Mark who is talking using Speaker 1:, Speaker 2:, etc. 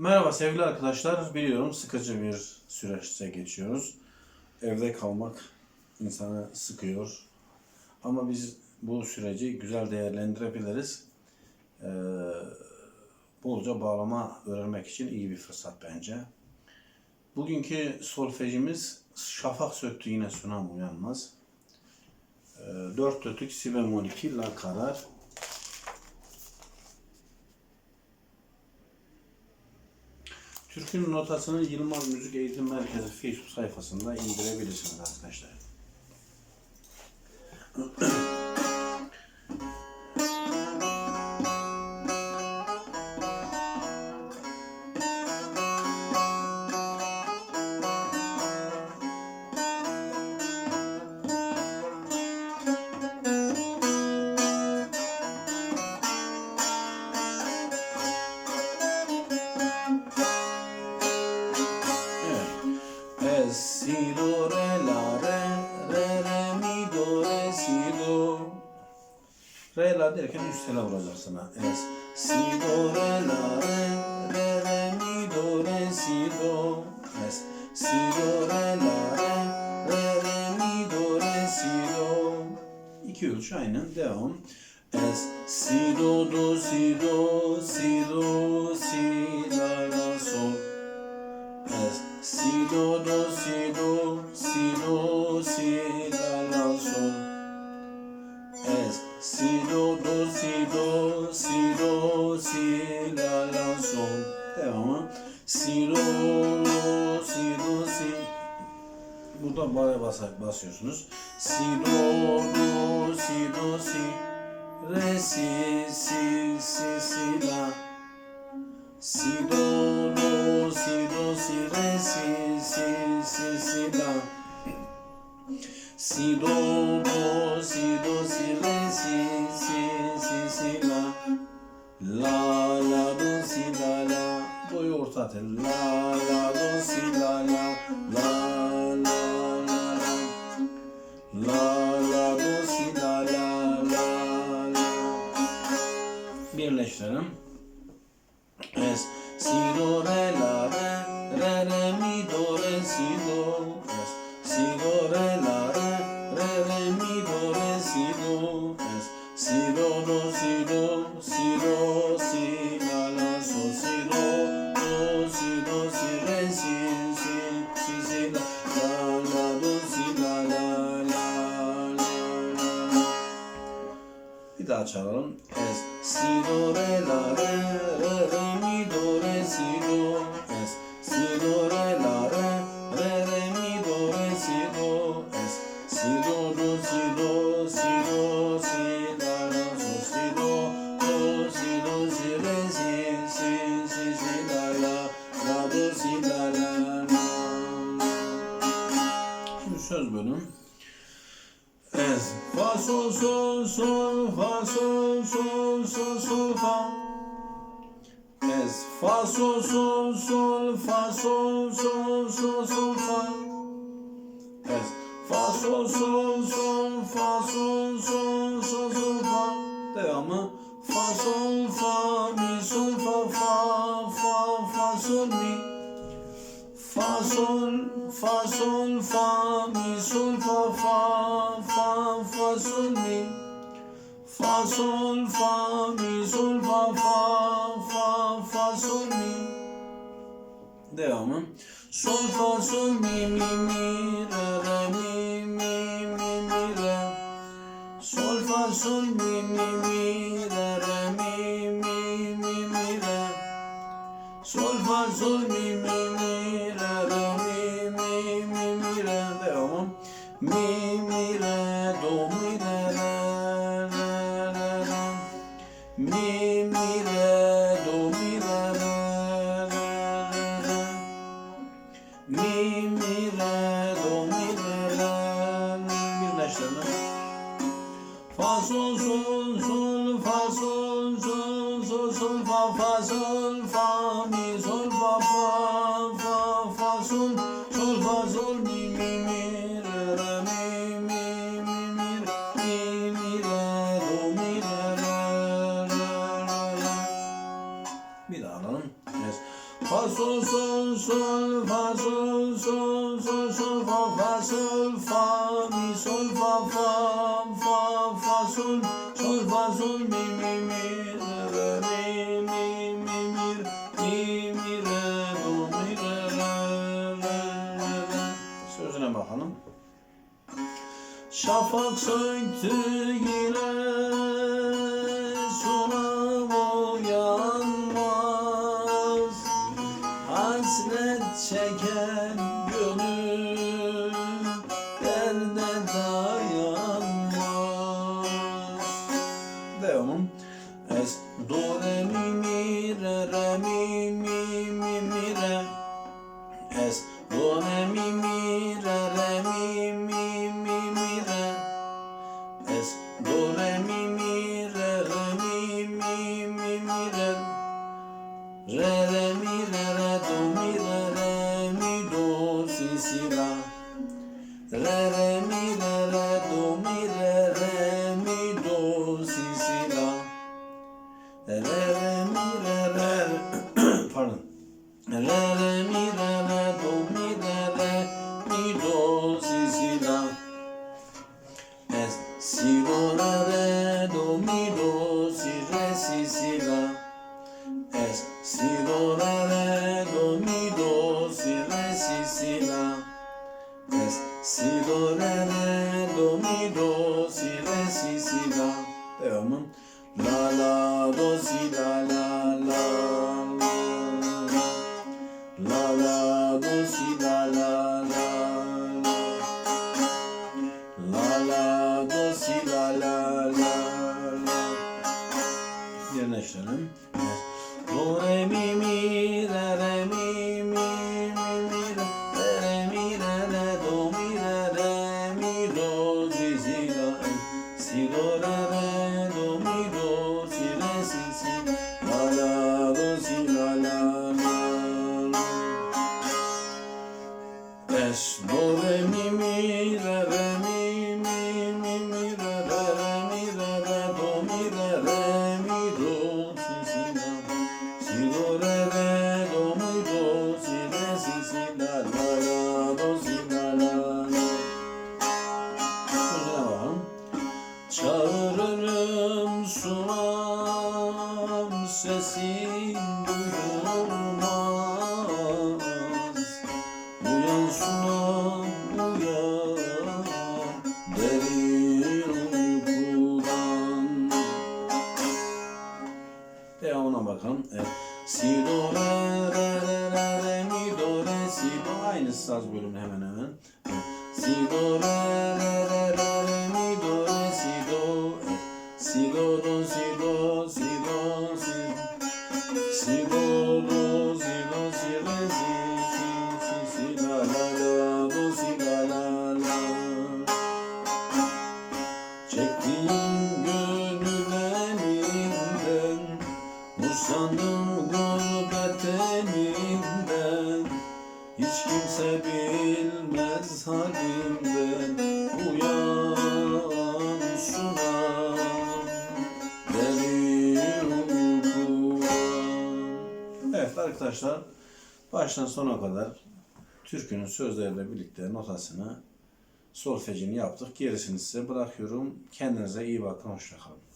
Speaker 1: Merhaba sevgili arkadaşlar. Biliyorum sıkıcı bir süreçte geçiyoruz. Evde kalmak insanı sıkıyor. Ama biz bu süreci güzel değerlendirebiliriz. Ee, bolca bağlama öğrenmek için iyi bir fırsat bence. Bugünkü solfejimiz Şafak Söktü yine Sunam Uyanmaz. Ee, 4 ötük si bemol 2 la karar. Türk'ün notasını Yılmaz Müzik Eğitim Merkezi Facebook sayfasında indirebilirsiniz arkadaşlar. Re, la derken üst tele vuracaksın ha. Es, si, do, re, la, re, re, re, mi, do, re, si, do. Es, si, do, re, la, re, re, re, mi, do, re, si, do. İki ölçü aynen. Devam. Es, si, do, do, si, do, si, do, si, la, la, sol. Es si do do si do si do Es si do do si do si do si la la sol. Devamı si do si do si. Burada baya basak basıyorsunuz. Si do do si do si re si si si si la. Si do do si do si re si si si si la Si do do si do si re si si si si la. La la do si la la. Do'yu orta tel La la do si la la. La la la la. La la do si la la la la. Birleştirelim. Es si do re la re. Re re mi do re si do re si si si si la la do si la la la la bir daha çalalım. Es, si, do, re, söz bölüm. Es fa sol sol sol fa sol sol sol sol fa Es fa sol sol sol fa sol sol sol sol fa Es fa sol sol sol fa sol sol sol sol fa Devamı fa sol fa mi sol fa fa fa fa sol mi Fa sol, fa sol, fa mi sol fa fa fa fa sol mi. Fa sol, fa mi sol fa fa fa fa sol mi. Devamı. Sol fa sol mi mi mi re re mi mi mi mi re. Sol fa sol mi mi mi re re mi mi mi mi re. Sol fa sol mi sol sol fa sol sol sol sol fa fa sol fa mi sol fa fa fa fa sol sol fa sol mi mi mi re re mi mi mi mi mi re do mi re re re re Sözüne bakalım. Şafak söktü yine Es si do re re do mi do si re si si la. Es si do re re do mi do si re si si la. Devamı La la do si la la la Es do re mi mi re re mi mi mi mi re re re mi re re do mi re re mi do si si la si do re re do mi do si re si si la la bakalım. Si do re re re re re mi do re si. Do aynı saz bölümü hemen hemen. Si do re re re re re mi do re si do. Si do do si do si do si. Si do do si do si re si si si si la la la do si la la la. Çektiğim arkadaşlar baştan sona kadar türkünün sözleriyle birlikte notasını solfejini yaptık. Gerisini size bırakıyorum. Kendinize iyi bakın. Hoşçakalın.